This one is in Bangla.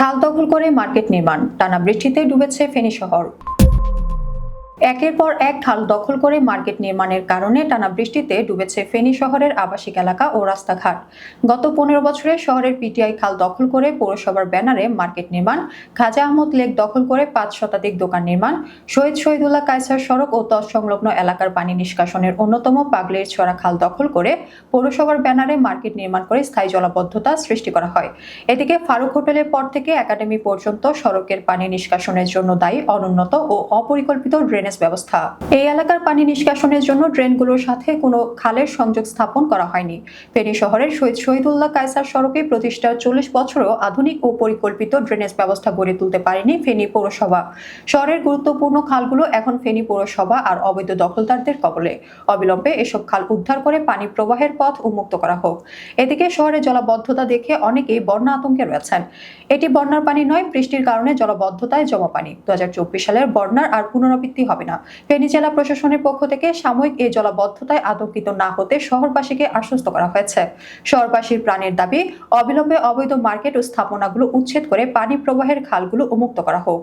খাল দখল করে মার্কেট নির্মাণ। টানা বৃষ্টিতে ডুবেছে ফেনী শহর। একের পর এক খাল দখল করে মার্কেট নির্মাণের কারণে টানা বৃষ্টিতে ডুবেছে ফেনী শহরের আবাসিক এলাকা ও রাস্তাঘাট। গত পনেরো বছরে শহরের পিটিআই খাল দখল করে পৌরসভার ব্যানারে মার্কেট নির্মাণ, খাজা আহমদ লেক দখল করে পাঁচ শতাধিক দোকান নির্মাণ, শহীদ শহীদুল্লাহ কায়সার সড়ক ও তৎসংলগ্ন এলাকার পানি নিষ্কাশনের অন্যতম পাগলের ছড়া খাল দখল করে পৌরসভার ব্যানারে মার্কেট নির্মাণ করে স্থায়ী জলাবদ্ধতা সৃষ্টি করা হয়। এদিকে ফারুক হোটেলের পর থেকে একাডেমি পর্যন্ত সড়কের পানি নিষ্কাশনের জন্য দায়ী, অনুন্নত ও অপরিকল্পিত ড্রেনেজ ব্যবস্থা। এই এলাকার পানি নিষ্কাশনের জন্য ড্রেনগুলোর সাথে কোনো খালের সংযোগ স্থাপন করা হয়নি। ফেনী শহরের শহীদ শহীদুল্লাহ কায়সার সড়কে প্রতিষ্ঠার চল্লিশ বছরেও আধুনিক ও পরিকল্পিত ড্রেনেজ ব্যবস্থা গড়ে তুলতে পারেনি ফেনী পৌরসভা। শহরের গুরুত্বপূর্ণ খালগুলো এখন ফেনী পৌরসভা আর অবৈধ দখলদারদের কবলে। অবিলম্বে এসব খাল উদ্ধার করে পানি প্রবাহের পথ উন্মুক্ত করা হোক। এদিকে শহরে জলাবদ্ধতা দেখে অনেকেই বন্যা আতঙ্কে রয়েছেন। এটি বন্যার পানি নয়, বৃষ্টির কারণে জলাবদ্ধতায় জমা পানি। দু হাজার চব্বিশ সালের বন্যার আর পুনরাবৃত্তি হবে না। ফেনী জেলা প্রশাসনের পক্ষ থেকে সাময়িক এই জলাবদ্ধতায় আতঙ্কিত না হতে শহরবাসীকে আশ্বস্ত করা হয়েছে। শহরবাসীর প্রাণের দাবি, অবিলম্বে অবৈধ মার্কেট ও স্থাপনাগুলো উচ্ছেদ করে পানি প্রবাহের খালগুলো উন্মুক্ত করা হোক।